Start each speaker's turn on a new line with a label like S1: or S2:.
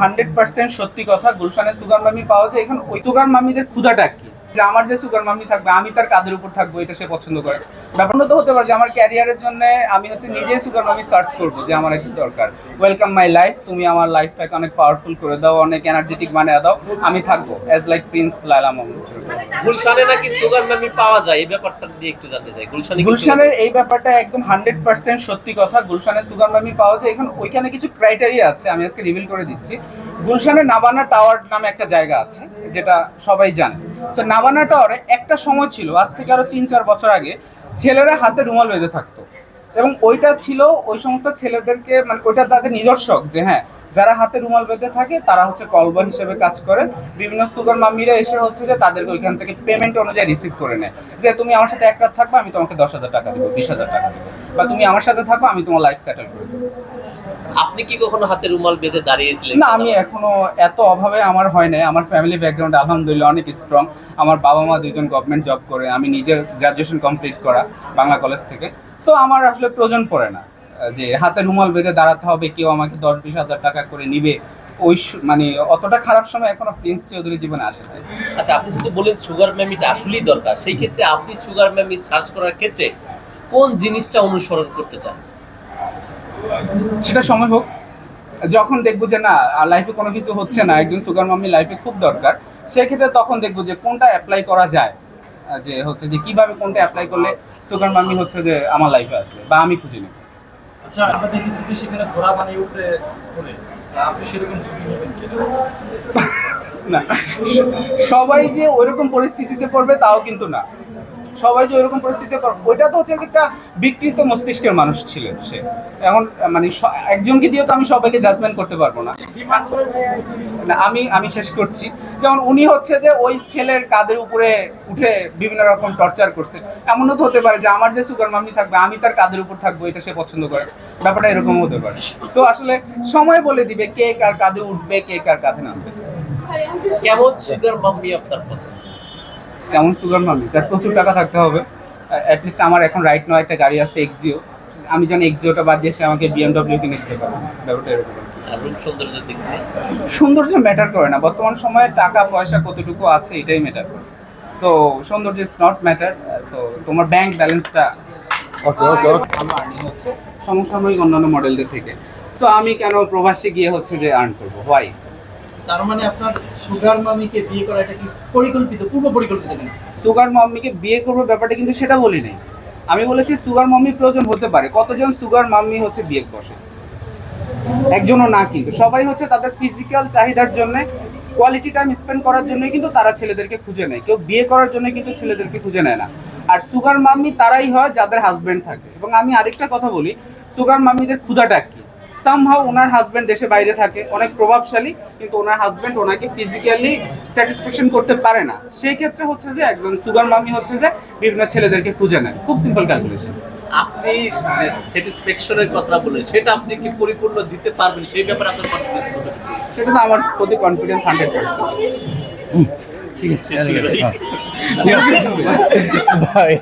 S1: Hundred percent সত্যি কথা, গুলশানের সুগার মামি পাওয়া যায়। এখন ওই সুগার মামিদের ক্ষুধাটা কি? যে আমার যে সুগার মামি থাকবে আমি তার কাদের উপর থাকব এটা সে পছন্দ করে। ব্যাপারটা তো হতে পারে যে আমার ক্যারিয়ারের জন্য আমি হচ্ছে নিজেই সুগার মামি সার্চ করব যে আমার একটু দরকার। ওয়েলকাম মাই লাইফ তুমি আমার লাইফটাকে অনেক পাওয়ারফুল করে দাও অনেক এনার্জেটিক বানিয়ে দাও আমি থাকব as like prince Laila Mamun.
S2: গুলশানে নাকি সুগার ম্যামি পাওয়া যায়? এই ব্যাপারটা দিয়ে একটু জানতে চাই। গুলশানে
S1: গুলশানের এই ব্যাপারটা একদম হান্ড্রেড পার্সেন্ট সত্যি কথা গুলশানের সুগার মামি পাওয়া যায়। এখন ওইখানে কিছু ক্রাইটেরিয়া আছে আমি আজকে রিভিল করে দিচ্ছি। গুলশানে নাবানা টাওয়ার নামে একটা জায়গা আছে যেটা সবাই জানে। তো নাবানা টাওয়ারে একটা সময় ছিল, আজ থেকে আরও তিন চার বছর আগে, ছেলেরা হাতে রুমাল বেঁধে থাকতো। এবং ওইটা ছিল ওই সমস্ত ছেলেদেরকে মানে ওইটা তাদের নিদর্শক যে হ্যাঁ যারা হাতে রুমাল বেঁধে থাকে, তারা হচ্ছে কলবা হিসেবে কাজ করে। বিভিন্ন সুগার মাম্মিরা এসে হচ্ছে যে তাদেরকে ওইখান থেকে পেমেন্ট অনুযায়ী রিসিভ করে নেয়। যে তুমি আমার সাথে এক রাত থাকবে, আমি তোমাকে দশ হাজার টাকা দেবো, বিশ হাজার টাকা দেবো। বা তুমি আমার সাথে থাকো, আমি তোমার লাইফ সেটেল করে দেবো।
S2: আপনি কি কখনো হাতে রুমাল বেঁধে দাঁড়িয়েছিলেন?
S1: না আমি এখনও এত অভাবে আমার হয় নাই। আমার ফ্যামিলি ব্যাকগ্রাউন্ড আলহামদুলিল্লাহ অনেক স্ট্রং আমার বাবা মা দুজন গভর্নমেন্ট জব করে আমি নিজের গ্রাজুয়েশন কমপ্লিট করা বাংলা কলেজ থেকে। সো আমার আসলে প্রয়োজন পড়ে না যে হাতে রুমাল বেঁধে দাঁড়াতে হবে কেউ আমাকে দশ বিশ হাজার টাকা করে নিবে ওই মানে অতটা খারাপ সময় এখনও প্রিন্স চৌধুরী জীবনে আসে নাই।
S2: আচ্ছা আপনি যদি বলেন সুগার ম্যামিটা আসলেই দরকার সেই ক্ষেত্রে আপনি সুগার ম্যামি সার্চ করার ক্ষেত্রে কোন জিনিসটা অনুসরণ করতে চান?
S1: সেটা সময় হোক। যখন দেখব যে না লাইফে কোনো কিছু হচ্ছে না একজন সুগার মাম্মি লাইফে খুব দরকার সেক্ষেত্রে তখন দেখব যে কোনটা অ্যাপ্লাই করা যায়। যে হচ্ছে যে কীভাবে কোনটা অ্যাপ্লাই করলে সুগার মাম্মি হচ্ছে যে আমার লাইফে আসবে বা আমি খুঁজে নেব।
S3: আচ্ছা আমরা দেখেছি যে সেখানে ঘোড়া বানিয়ে উপরে করে আপনি সেরকম ঝুঁকি নেবেন
S1: না সবাই যে ওইরকম পরিস্থিতিতে পড়বে তাও কিন্তু না। সবাই যে ওইরকম পরিস্থিতিতে ওইটা তো হচ্ছে একটা বিকৃত মস্তিষ্কের মানুষ ছিলেন সে। এখন মানে একজনকে দিয়ে তো আমি সবাইকে জাজমেন্ট করতে পারব না। আমি আমি শেষ করছি। যেমন উনি হচ্ছে যে ওই ছেলের কাদের উপরে উঠে বিভিন্ন রকম টর্চার করছে। এমনও তো হতে পারে যে আমার যে সুগার মামি থাকবে, আমি তার কাদের উপর থাকব, এটা সে পছন্দ করে। ব্যাপারটা এরকম হতে পারে। তো আসলে সময় বলে দিবে কে কার কাঁধে উঠবে, কে কার কাঁধে নামবে।
S2: কেমন সুগার মাম্মি আপনার পছন্দ?
S1: যেমন সুগার মামি যার প্রচুর টাকা থাকতে হবে। অ্যাটলিস্ট আমার এখন রাইট নাও একটা গাড়ি আছে এক্সিও আমি যেন এক্সিওটা বাদ দিয়ে সে আমাকে বিএমডব্লিউ কিনে দিতে পারব। ব্যাপারটা এরকম।
S2: সৌন্দর্যের দিক
S1: সৌন্দর্য ম্যাটার করে না। বর্তমান সময়ে টাকা পয়সা কতটুকু আছে এটাই ম্যাটার করে। সো সৌন্দর্য ইজ নট ম্যাটার সো তোমার ব্যাংক ব্যালেন্সটা
S4: ওকে ওকে ওকে
S1: আর্নিং হচ্ছে। সমসাময়িক অন্যান্য মডেলদের থেকে। সো আমি কেন প্রবাসী গিয়ে হচ্ছে যে আর্ন করব? হোয়াই
S5: তার মানে আপনার সুগার মামিকে বিয়ে করা এটা কি পরিকল্পিত, পূর্ব পরিকল্পিত কিনা?
S1: সুগার মাম্মিকে বিয়ে করব ব্যাপারটা কিন্তু সেটা বলি নাই। আমি বলেছি সুগার মাম্মি প্রয়োজন হতে পারে। কতজন সুগার মাম্মি হচ্ছে বিয়ে বসে? একজনও না কিন্তু। সবাই হচ্ছে তাদের ফিজিক্যাল চাহিদার জন্য কোয়ালিটি টাইম স্পেন্ড করার জন্যই কিন্তু তারা ছেলেদেরকে খুঁজে নেয়। কেউ বিয়ে করার জন্য কিন্তু ছেলেদেরকে খুঁজে নেয় না। আর সুগার মাম্মি তারাই হয় যাদের হাজবেন্ড থাকে। এবং আমি আরেকটা কথা বলি, সুগার মাম্মিদের ক্ষুধাটা সামহাও ওনার হাজব্যান্ড দেশে বাইরে থাকে অনেক প্রভাবশালী কিন্তু ওনার হাজবেন্ড ওনাকে ফিজিক্যালি স্যাটিসফ্যাকশন করতে পারে না। সেই ক্ষেত্রে হচ্ছে যে একজন সুগার মামি হচ্ছে যে বিভিন্ন ছেলেদেরকে খুঁজে নেয়। খুব সিম্পল ক্যালকুলেশন
S2: আপনি স্যাটিসফ্যাকশনের কথা বলেন সেটা আপনি কি পরিপূর্ণ দিতে পারবেন? সেই ব্যাপারে আপনার কনফিডেন্স
S1: সেটা তো আমার প্রতি কনফিডেন্স হান্ড্রেড পার্সেন্ট
S4: ঠিক আছে ঠিক আছে বাই